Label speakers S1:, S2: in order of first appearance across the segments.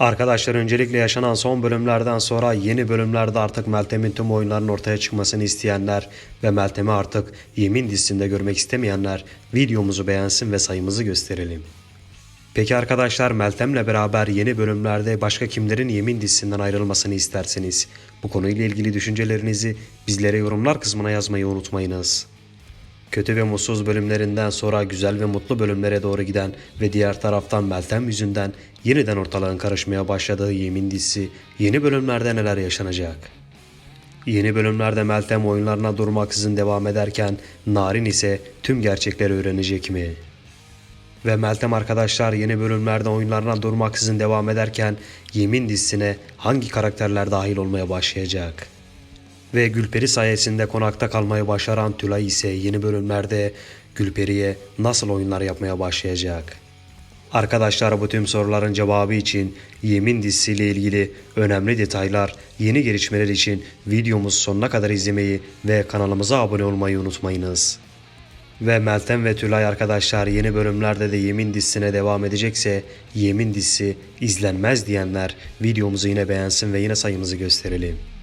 S1: Arkadaşlar öncelikle yaşanan son bölümlerden sonra yeni bölümlerde artık Meltem'in tüm oyunların ortaya çıkmasını isteyenler ve Meltem'i artık yemin dizisinde görmek istemeyenler videomuzu beğensin ve sayımızı gösterelim. Peki arkadaşlar Meltem'le beraber yeni bölümlerde başka kimlerin yemin dizisinden ayrılmasını isterseniz bu konuyla ilgili düşüncelerinizi bizlere yorumlar kısmına yazmayı unutmayınız. Kötü ve mutsuz bölümlerinden sonra güzel ve mutlu bölümlere doğru giden ve diğer taraftan Meltem yüzünden yeniden ortalığın karışmaya başladığı Yemin dizisi yeni bölümlerde neler yaşanacak? Yeni bölümlerde Meltem oyunlarına durmaksızın devam ederken Narin ise tüm gerçekleri öğrenecek mi? Ve Meltem arkadaşlar yeni bölümlerde oyunlarına durmaksızın devam ederken Yemin dizisine hangi karakterler dahil olmaya başlayacak? Ve Gülperi sayesinde konakta kalmayı başaran Tülay ise yeni bölümlerde Gülperi'ye nasıl oyunlar yapmaya başlayacak? Arkadaşlar bu tüm soruların cevabı için Yemin dizisiyle ilgili önemli detaylar, yeni gelişmeler için videomuzu sonuna kadar izlemeyi ve kanalımıza abone olmayı unutmayınız. Ve Meltem ve Tülay arkadaşlar yeni bölümlerde de Yemin dizisine devam edecekse Yemin dizisi izlenmez diyenler videomuzu yine beğensin ve yine sayımızı gösterelim.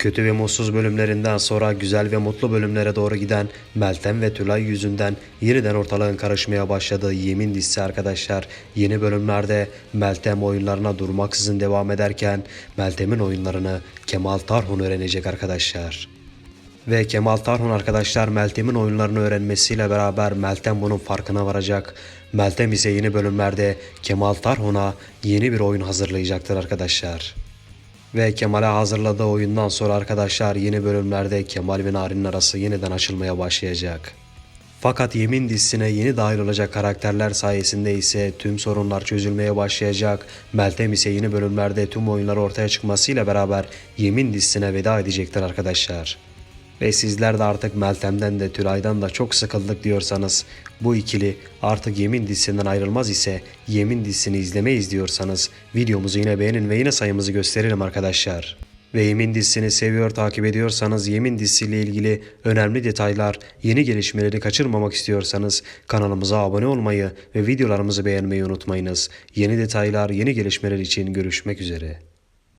S1: Kötü ve mutsuz bölümlerinden sonra güzel ve mutlu bölümlere doğru giden Meltem ve Tülay yüzünden yeniden ortalığın karışmaya başladığı Yemin dizisi arkadaşlar yeni bölümlerde Meltem oyunlarına durmaksızın devam ederken Meltem'in oyunlarını Kemal Tarhun öğrenecek arkadaşlar. Ve Kemal Tarhun arkadaşlar Meltem'in oyunlarını öğrenmesiyle beraber Meltem bunun farkına varacak. Meltem ise yeni bölümlerde Kemal Tarhun'a yeni bir oyun hazırlayacaktır arkadaşlar. Ve Kemal'e hazırladığı oyundan sonra arkadaşlar yeni bölümlerde Kemal ve Narin'in arası yeniden açılmaya başlayacak. Fakat Yemin dizisine yeni dahil olacak karakterler sayesinde ise tüm sorunlar çözülmeye başlayacak. Meltem ise yeni bölümlerde tüm oyunlar ortaya çıkmasıyla beraber Yemin dizisine veda edecektir arkadaşlar. Ve sizler de artık Meltem'den de Tülay'dan da çok sıkıldık diyorsanız bu ikili artık Yemin dizisinden ayrılmaz ise Yemin dizisini izlemeyiz diyorsanız videomuzu yine beğenin ve yine sayımızı gösterelim arkadaşlar. Ve Yemin dizisini seviyor takip ediyorsanız Yemin dizisiyle ilgili önemli detaylar, yeni gelişmeleri kaçırmamak istiyorsanız kanalımıza abone olmayı ve videolarımızı beğenmeyi unutmayınız. Yeni detaylar, yeni gelişmeler için görüşmek üzere.